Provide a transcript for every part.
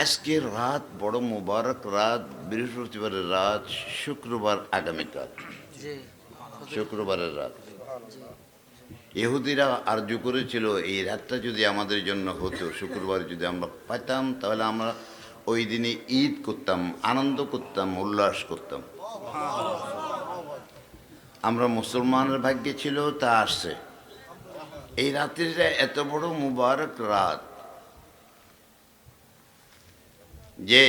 আজকের রাত বড় মোবারক রাত বৃহস্পতিবারের রাত শুক্রবার আগামীকাল শুক্রবারের রাত। ইহুদিরা আর্য করেছিল এই রাতটা যদি আমাদের জন্য হতো শুক্রবার যদি আমরা পাইতাম তাহলে আমরা ওই দিনে ঈদ করতাম আনন্দ করতাম উল্লাস করতাম। আমরা মুসলমানের ভাগ্যে ছিল তা আসছে। এই রাত্রিটা এত বড় মুবারক রাত যে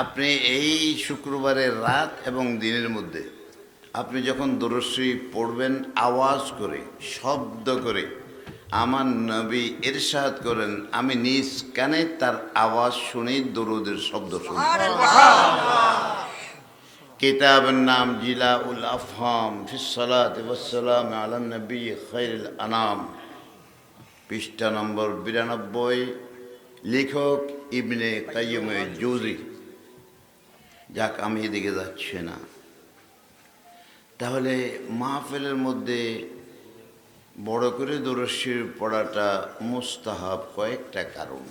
আপনি এই শুক্রবারের রাত এবং দিনের মধ্যে আপনি যখন দরশ্রী পড়বেন আওয়াজ করে শব্দ করে আমার নবী ইরশাদ করেন আমি নিজ কানে তার আওয়াজ শুনেই দরুদের শব্দ শুনি। কিতাবের নাম জিলা উল আফহাম ফিসালাত ওয়াসালাম আলা নবী খৈরুল আনাম। পৃষ্ঠা নম্বর বিরানব্বই। লেখক ইবনে কাইয়ুমে জুজি যাক আমি এদিকে যাচ্ছি না। তাহলে মাহফিলের মধ্যে বড় করে দরস্যির পড়াটা মুস্তাহাব কয়েকটা কারণ।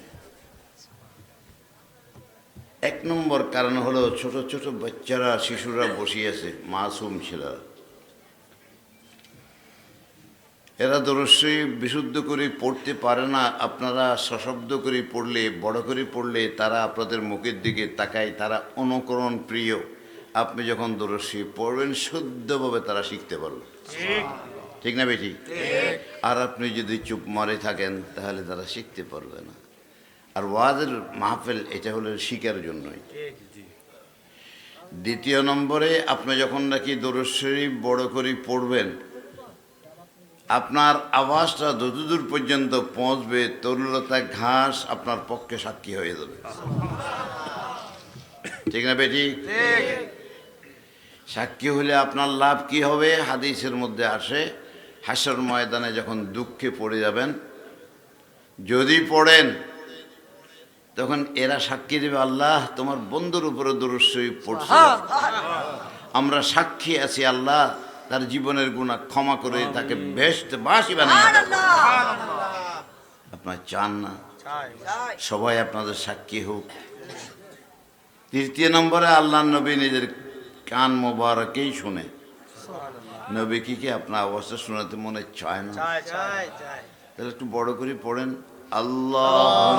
এক নম্বর কারণ হলো ছোট ছোট বাচ্চারা, শিশুরা বসিয়েছে, মাসুম ছেলেরা। এরা দরস্যই বিশুদ্ধ করে পড়তে পারে না। আপনারা সশব্দ করে পড়লে বড় করে পড়লে তারা আপনাদের মুখের দিকে তাকায় তারা অনুকরণ প্রিয়। আপনি যখন দরস্যি পড়বেন শুদ্ধভাবে তারা শিখতে পারবে। ঠিক। না বেটি আর আপনি যদি চুপ মারে থাকেন তাহলে তারা শিখতে পারবে না। আর ওয়াদের মাহফেল এটা হলো শিকার জন্যই। দ্বিতীয় নম্বরে আপনি যখন নাকি দরস্বরী বড় করে পড়বেন আপনার আওয়াজটা যতদূর পর্যন্ত পৌঁছবে তরুলতা ঘাস আপনার পক্ষে সাক্ষী হয়ে যাবে। ঠিক না বেটি? সাক্ষী হলে আপনার লাভ কি হবে? হাদিসের মধ্যে আসে হাসর ময়দানে যখন দুঃখে পড়ে যাবেন যদি পড়েন তখন এরা সাক্ষী দেবে আল্লাহ তোমার বন্ধুর উপরে দূরস্বই পড়ছে। আমরা সাক্ষী আছি আল্লাহ তার জীবনের গুণা ক্ষমা করে তাকে বেস্ট বাসি বানিয়ে আপনার চান না? সবাই আপনাদের সাক্ষী হোক। তৃতীয় নম্বরে আল্লাহ নবী নিজের কান মোবারকেই শুনে। নবী কি কি আপনার অবস্থা শোনাতে মনে চায় না? তাহলে একটু বড় করে পড়েন। আল্লাহ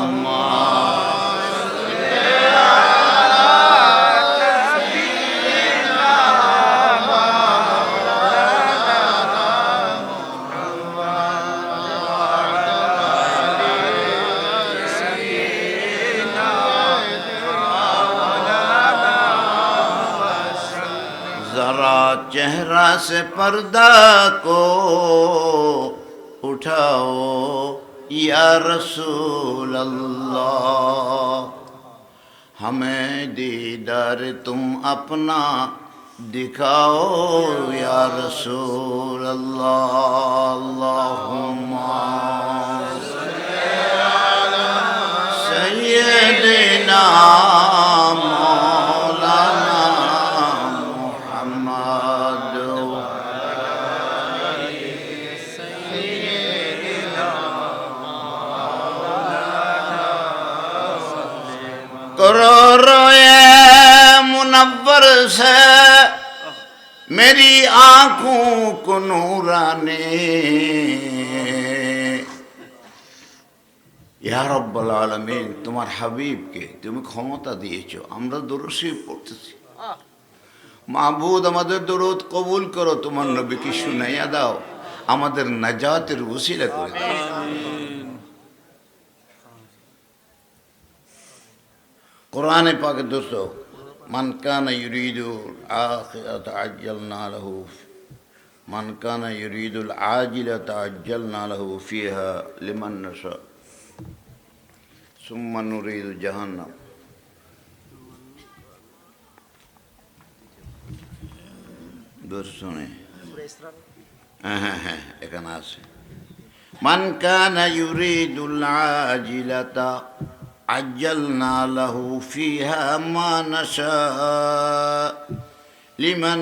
سے پردہ کو اٹھاؤ یا رسول اللہ۔ ہمیں دیدار تم اپنا دکھاؤ یا رسول اللہ۔ اللہم मुनव्वर से मेरी आंखों को नूराने ইয়া রব্বাল আলমিন তোমার হাবিবকে তুমি ক্ষমতা দিয়েছো আমরা দরসি পড়তেছি মাহবুদ আমাদের দরদ কবুল করো তোমার নবীকে শুনাইয়া দাও আমাদের নাজাতের উসিলা করে দাও কোরআনে পাকে দোস্ত মান কানা ইউরিদুল আখিরাত আজ্জালনা লাহু মান কানা ইউরিদুল আজিলাত আজ্জালনা লাহু ফিহা লিমান নাশা সুম্মা নুরিদু জাহান্নাম দর্শনে হ্যাঁ হ্যাঁ হ্যাঁ এখানে আছে মান কানা ইউরিদুল আজিলাতা عجلنا له فيها ما نشاء لمن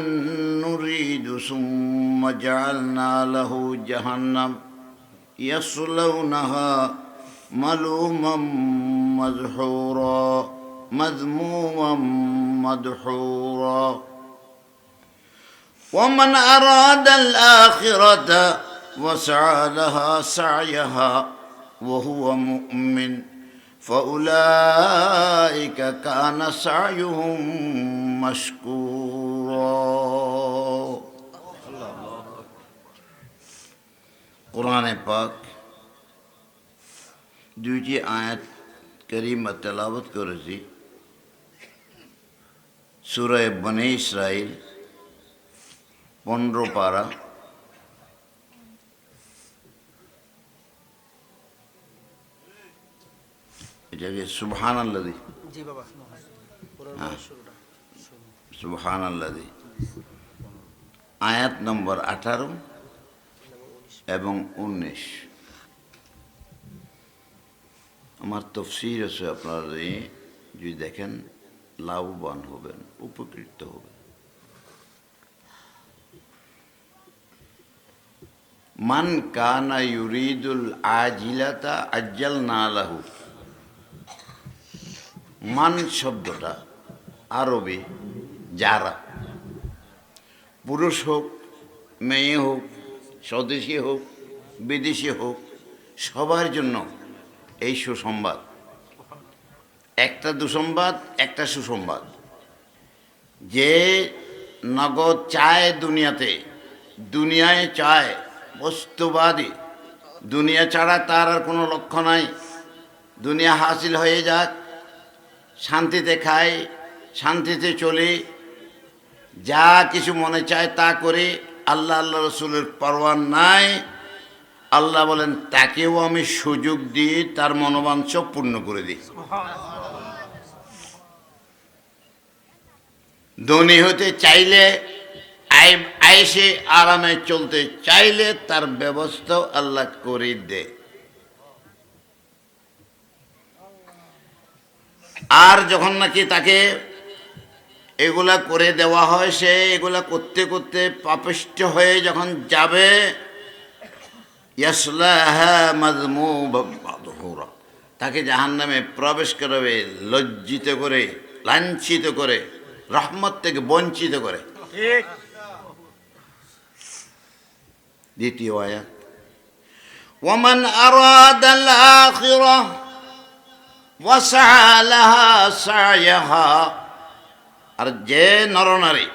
نريد ثم جعلنا له جهنم يصلونها ملوما مدحورا مذموما مدحورا. ومن أراد الآخرة وسعى لها سعيها وهو مؤمن. فأولئك كان سعيهم مشكورا কোরআনে পাক দুইটি আয়াত করিমা তেলাবত করেছি সুরায় বনে ইসরাইল পনেরো পারা এটাকে সুবহান আল্লাদি হ্যাঁ। সুবহান আল্লাদি আয়াত নম্বর আঠারো এবং উনিশ। আমার তফসির আছে আপনারা যদি দেখেন লাভবান হবেন উপকৃত হবেন। মান কানা ইউরিদুল আজিলাতা আজ্জাল না লাহু। মান শব্দটা আরবে যারা। পুরুষ হোক, মেয়ে হোক, স্বদেশী হোক, বিদেশি হোক, সবার জন্য এই সুসংবাদ। একটা দুসংবাদ, একটা সুসংবাদ। যে নগদ চায় দুনিয়াতে, দুনিয়ায় চায় বস্তুবাদী। দুনিয়া ছাড়া তার আর কোনো লক্ষ্য নাই। দুনিয়া হাসিল হয়ে যাক শান্তিতে খাই, শান্তিতে চলি, যা কিছু মনে চায় তা করে, আল্লাহ আল্লাহ রসুলের পরোয়ান নাই। আল্লাহ বলেন, তাকেও আমি সুযোগ দিয়ে তার মনোবাঞ্ছ পূর্ণ করে দিই। ধনী হতে চাইলে, আই- আয়েসে আরামে চলতে চাইলে তার ব্যবস্থাও আল্লাহ করে দে আর যখন নাকি তাকে এগুলা করে দেওয়া হয় সে এগুলা করতে করতে পাপিষ্ট হয়ে যখন যাবে তাকে জাহান নামে প্রবেশ করাবে লজ্জিত করে লাঞ্ছিত করে রহমত থেকে বঞ্চিত করে। দ্বিতীয় আয়াত। ওমান আরাদ আল আর যে নরনারী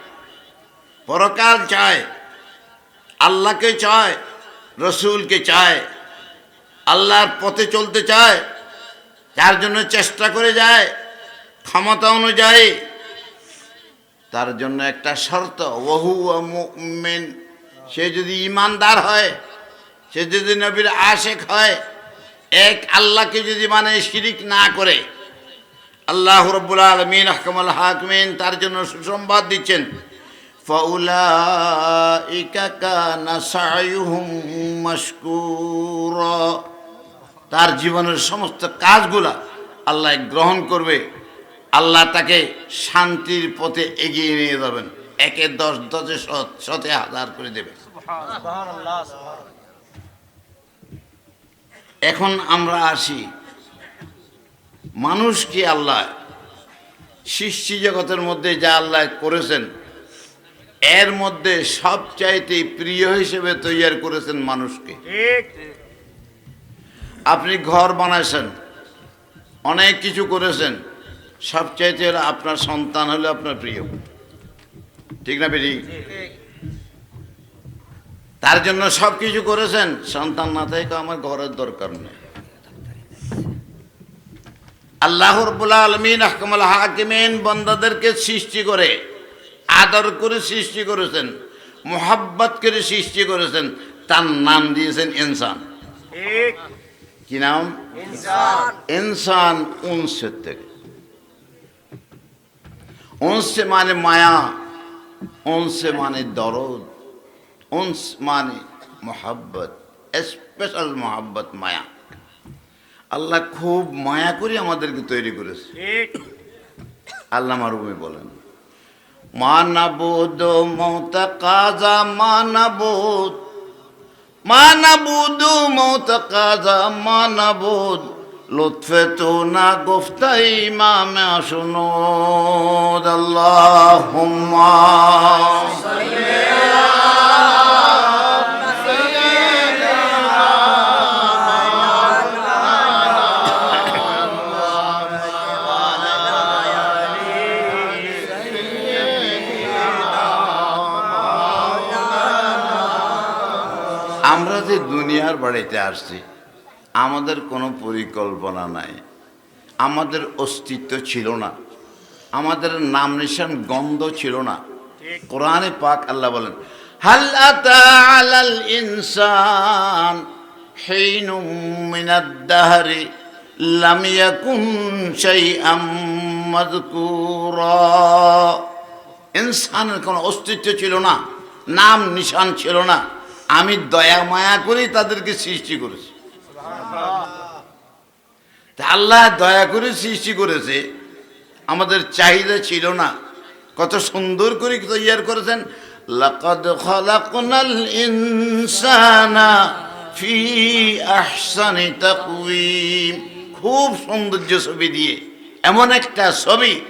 পরকাল চায়, আল্লাহকে চায়, রসুলকে চায়, আল্লাহর পথে চলতে চায়, যার জন্য চেষ্টা করে যায়, ক্ষমতা অনুযায়ী, তার জন্য একটা শর্ত ওহু মুমিন। সে যদি ইমানদার হয়, সে যদি নবীর আশেক হয় এক আল্লাহকে যদি মানে শিরিক না করে, আল্লাহ রব্বুল আলমিন হাকমুল হাকমিন, তার জন্য সুসংবাদ দিচ্ছেন তার জীবনের সমস্ত কাজগুলা আল্লাহ গ্রহণ করবে, আল্লাহ তাকে শান্তির পথে এগিয়ে নিয়ে যাবেন। একে দশ দশে শতে হাজার করে দেবে। এখন আমরা আসি। মানুষ কি আল্লাহ? সৃষ্টি জগতের মধ্যে যা আল্লাহ করেছেন এর মধ্যে সবচাইতে প্রিয় হিসেবে তৈয়ার করেছেন মানুষকে। আপনি ঘর বানাইছেন অনেক কিছু করেছেন সবচাইতে হলো আপনার সন্তান হলো আপনার প্রিয়। ঠিক না বেরি ঠিক। তার জন্য সব কিছু করেছেন। সন্তান না থেকে আমার ঘরের দরকার নেই। আল্লাহ রব্বুল আলমিন আহকামুল হাকিমিন বন্দাদেরকে সৃষ্টি করে আদর করে সৃষ্টি করেছেন মোহাব্বত করে সৃষ্টি করেছেন তার নাম দিয়েছেন ইনসান। কি নাম? ইনসান। উনসের থেকে উনসে মানে মায়া উনসে মানে দরদ। উনস মানে মোহাব্বত স্পেশাল মোহাব্বত মায়া। আল্লাহ খুব মায়া করে আমাদেরকে তৈরি করেছে। আল্লাহ মারুমি বলেন মানাবুদ মৌতা কাজা মানাবুদ। মানাবুদ মৌতা কাজা মানাবুদ। লুৎফে না গোফতাই ইমামে আসুনো আমরা যে দুনিয়ার বাড়িতে আসছি আমাদের কোনো পরিকল্পনা নাই। আমাদের অস্তিত্ব ছিল না। আমাদের নাম নিশান গন্ধ ছিল না। কোরআনে পাক আল্লাহ বলেন হাল আতা আলাল ইনসান হিনুম মিনাদ দাহরি লাম ইয়াকুন শাইআম মাযকুরা। ইনসানের কোনো অস্তিত্ব ছিল না নাম নিশান ছিল না। আমি দয়া মায়া করে তাদেরকে সৃষ্টি করেছি। আল্লাহ দয়া করে সৃষ্টি করেছে। আমাদের চাহিদা ছিল না। কত সুন্দর করে তৈয়ার করেছেন। লাকাদ খালাকনাল ইনসানা ফি আহসানি তাকওয়িম। খুব সৌন্দর্য ছবি দিয়ে। এমন একটা ছবি।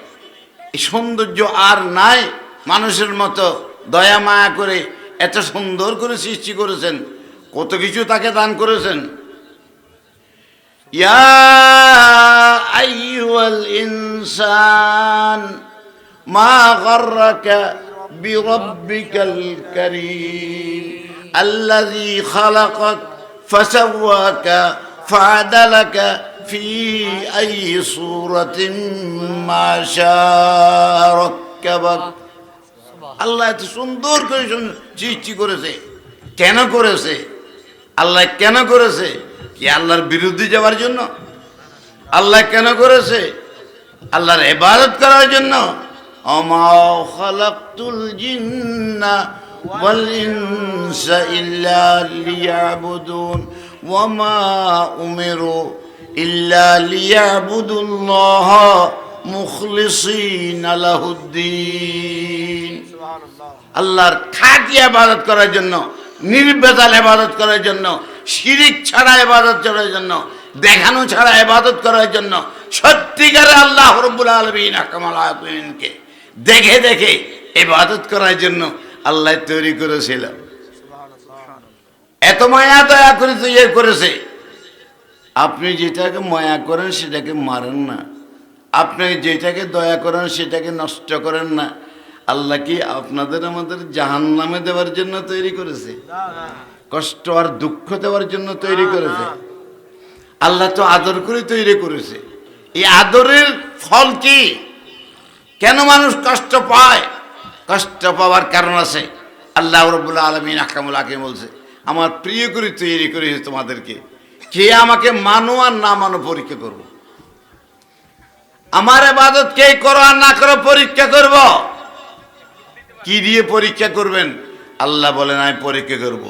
সৌন্দর্য আর নাই। মানুষের মতো দয়া মায়া করে এত সুন্দর করে সৃষ্টি করেছেন। কত কিছু তাকে দান করেছেন। ইয়া আইয়ুহাল ইনসান মা গর্রাকা বিরব্বিকাল কারীম الذي خلقك فسواك فعدلك في أي صورة ما شاء ركبك আল্লাহ এত সুন্দর করে সুন- সৃষ্টি করেছে কেন করেছে আল্লাহ কেন করেছে কি আল্লাহর বিরুদ্ধে যাওয়ার জন্য? আল্লাহ কেন করেছে? আল্লাহর ইবাদত করার জন্য? মুখলিসিন আল্লাহর খাঁটি আবাদত করার জন্য নির্বেদাল আবাদত করার জন্য, শিরিক ছাড়া আবাদত করার জন্য, দেখানো ছাড়া আবাদত করার জন্য সত্যিকারে আল্লাহ রব্বুল আলমিন আকামাল আলমিনকে দেখে দেখে ইবাদত করার জন্য আল্লাহ তৈরি করেছিল। এত মায়া দয়া করে তৈরি করেছে। আপনি যেটাকে মায়া করেন সেটাকে মারেন না। আপনি যেটাকে দয়া করেন সেটাকে নষ্ট করেন না। আল্লাহ কি আপনাদের আমাদের জাহান নামে দেওয়ার জন্য তৈরি করেছে? কষ্ট আর দুঃখ দেওয়ার জন্য তৈরি করেছে। আল্লাহ তো আদর করে তৈরি করেছে। এই আদরের ফল কি? কেন মানুষ কষ্ট পায়? কষ্ট পাওয়ার কারণ আছে। আল্লাহ রবুল্লা আলমিন আকামুল আকিম বলছে আমার প্রিয় করে তৈরি করেছে তোমাদেরকে। কে আমাকে মানো আর না মানো পরীক্ষা করব? আমার এবাদত কে করো আর না করো পরীক্ষা করব? কি দিয়ে পরীক্ষা করবেন? আল্লাহ বলেন আমি পরীক্ষা করব।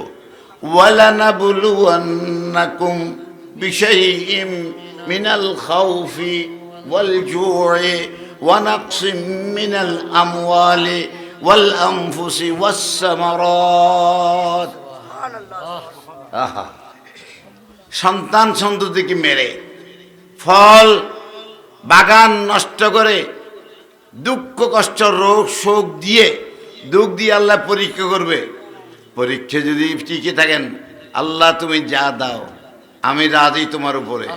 ওয়ালানা বুলু আন্নাকুম বিশাইইম মিনাল খাউফি ওয়াল জু'i ওয়ানাকসিম মিনাল আমওয়ালি ওয়াল আনফুসি ওয়াস সামারাত। আহা। সন্তান সন্ততিকে মেরে? ফল বাগান নষ্ট করে দুঃখ কষ্ট রোগ শোক দিয়ে দুঃখ দিয়ে আল্লাহ পরীক্ষা করবে। পরীক্ষা যদি টিকে থাকেন, আল্লাহ তুমি যা দাও, আমি রাজি তোমার উপরে।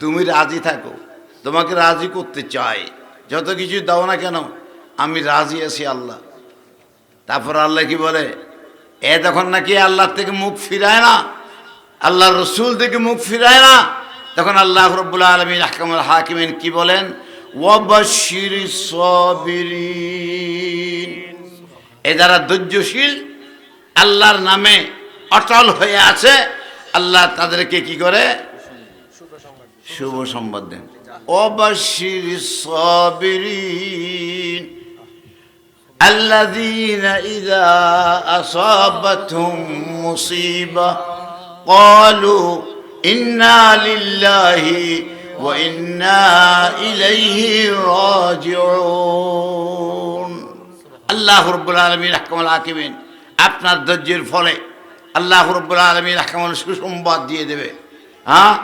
তুমি রাজি থাকো, তোমাকে রাজি করতে চাই। যত কিছু দাও না কেন, আমি রাজি আছি আল্লাহ। তারপর আল্লাহ কি বলে? এ তখন নাকি আল্লাহ থেকে মুখ ফিরায় না আল্লাহ রসুল থেকে মুখ ফিরায় না। তখন আল্লাহ রব্বুল্লা আলমিন আহকামুল হাকিমিন কি বলেন? ওয়াবাশির সবিরিন। এ যারা ধৈর্যশীল আল্লাহর নামে অটল হয়ে আছে আল্লাহ তাদেরকে কি করে শুভ সংবাদ দেন অবাশির সবিরিন الذين إذا أصابتهم مصيبة قالوا إنا لله وإنا إليه راجعون আল্লাহ রব্বুল আলমীর আহকামুল আকিমিন আপনার ধৈর্যের ফলে আল্লাহ রব্বুল আলমীর আহকামুল সুসংবাদ দিয়ে দেবে। হ্যাঁ?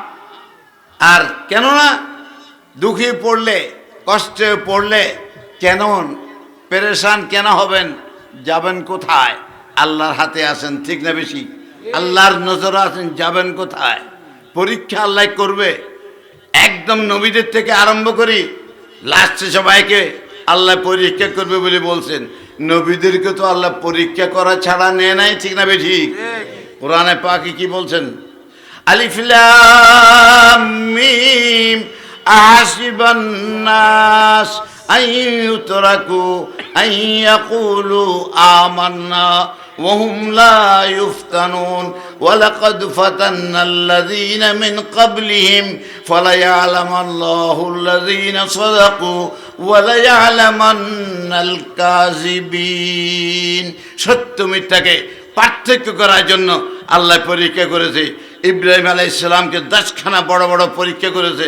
আর কেননা দুঃখে পড়লে, কষ্টে পড়লে কেন পেরেশান কেন হবেন? যাবেন কোথায়? আল্লাহর হাতে আছেন ঠিক না বেশি। আল্লাহর নজরে আছেন, যাবেন কোথায়? পরীক্ষা আল্লাহ করবে। একদম নবীদের থেকে আরম্ভ করি, লাস্টে সবাইকে আল্লাহ পরীক্ষা করবে বলে বলছেন। নবীদেরকে তো আল্লাহ পরীক্ষা করা ছাড়া নেয় নাই, ঠিক না ঠিক? কোরআনে পাকে কি বলছেন? আলিফিলামিম আহাসিবান্নাস আইয়ুতরাকু আইয়াকুলু আমান্না, ওহুম লা ইউফতানুন। ولقد فتنا الذين من قبلهم فليعلم الله الذين صدقوا وليعلمن الكاذبين সত্য মিথ্যাকে পার্থক্য করার জন্য আল্লাহ পরীক্ষা করেছে ইব্রাহিম আলাই ইসলামকে দশখানা বড় বড় পরীক্ষা করেছে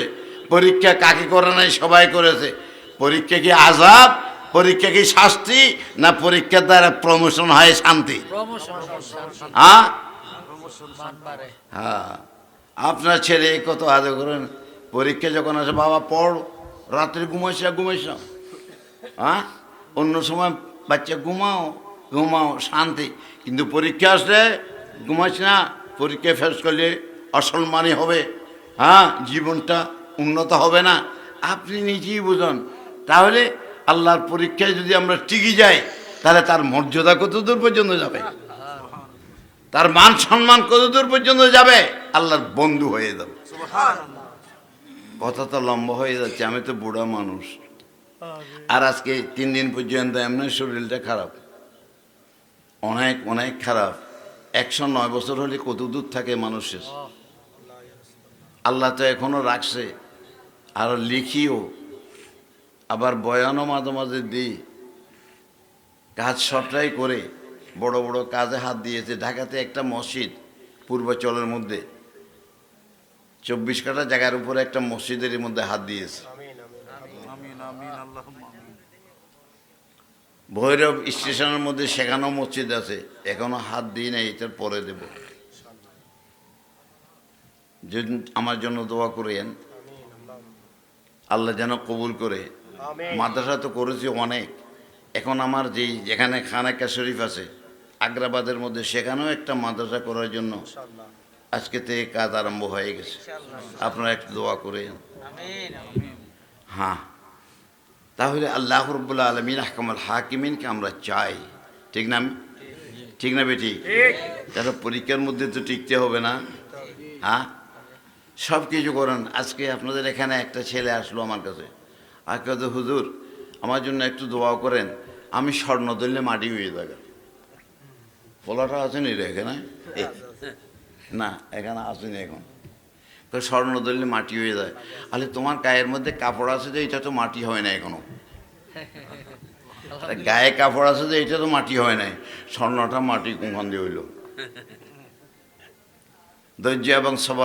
পরীক্ষা কাকে করে নাই সবাই করেছে পরীক্ষা কি আজাব পরীক্ষা কি শাস্তি না পরীক্ষার দ্বারা প্রমোশন হয় শান্তি হ্যাঁ হ্যাঁ। আপনার ছেলে কত আদর করেন পরীক্ষা যখন আসে, বাবা, পড়, রাত্রে ঘুমাইস না ঘুমাইস না। হ্যাঁ? অন্য সময় বাচ্চা, ঘুমাও ঘুমাও, শান্তি। কিন্তু পরীক্ষা আসলে ঘুমাইস না পরীক্ষায় ফেস করলে অসম্মানী হবে। হ্যাঁ? জীবনটা উন্নত হবে না। আপনি নিজেই বুঝুন। তাহলে আল্লাহর পরীক্ষায় যদি আমরা টিকে যাই, তাহলে তার মর্যাদা কত দূর পর্যন্ত যাবে? তার মান সম্মান কত দূর পর্যন্ত যাবে? আল্লাহর বন্ধু হয়ে যাবে। কথা তো লম্বা হয়ে যাচ্ছে আমি তো বুড়া মানুষ। আর আজকে তিন দিন পর্যন্ত এমনি শরীরটা খারাপ। অনেক অনেক খারাপ। একশো নয় বছর হলে কত দূর থাকে মানুষের। আল্লাহ তো এখনও রাখছে। আর লিখিও। আবার বয়ানও মাঝে মাঝে দিই। কাজ সবটাই করে। বড় বড় কাজে হাত দিয়েছে। ঢাকাতে একটা মসজিদ পূর্বাচলের মধ্যে। চব্বিশ কাটা জায়গার উপরে একটা মসজিদের মধ্যে হাত দিয়েছে। ভৈরব স্টেশনের মধ্যে সেখানেও মসজিদ আছে। এখনও হাত দিই নাই এটার পরে দেব। যদি আমার জন্য দোয়া করেন আল্লাহ যেন কবুল করে। মাদ্রাসা তো করেছি অনেক। এখন আমার যেই যেখানে খানাকা শরীফ আছে আগ্রাবাদের মধ্যে সেখানেও একটা মাদ্রাসা করার জন্য আজকে থেকে কাজ আরম্ভ হয়ে গেছে। আপনারা একটু দোয়া করেন। হ্যাঁ। তাহলে আল্লাহ রব্বুল্লা আলমিন আহকামুল হাকিমিনকে আমরা চাই। ঠিক না? ঠিক না বেটি? তাহলে পরীক্ষার মধ্যে তো টিকতে হবে না। হ্যাঁ? সব কিছু করেন। আজকে আপনাদের এখানে একটা ছেলে আসলো আমার কাছে। আর হুজুর আমার জন্য একটু দোয়া করেন। আমি স্বর্ণ ধরলে মাটি হয়ে থাকা পোলাটা আসেনি রে এখানে? না, এখানে আসেনি এখন। তো স্বর্ণ ধরলে মাটি হয়ে যায়। আরে তোমার গায়ের মধ্যে কাপড় আছে যে, এটা তো মাটি হয় না এখনও। গায়ে কাপড় আছে যে, এটা তো মাটি হয় নাই। স্বর্ণটা মাটি কোনখান দিয়ে হইল। ধৈর্য এবং সবল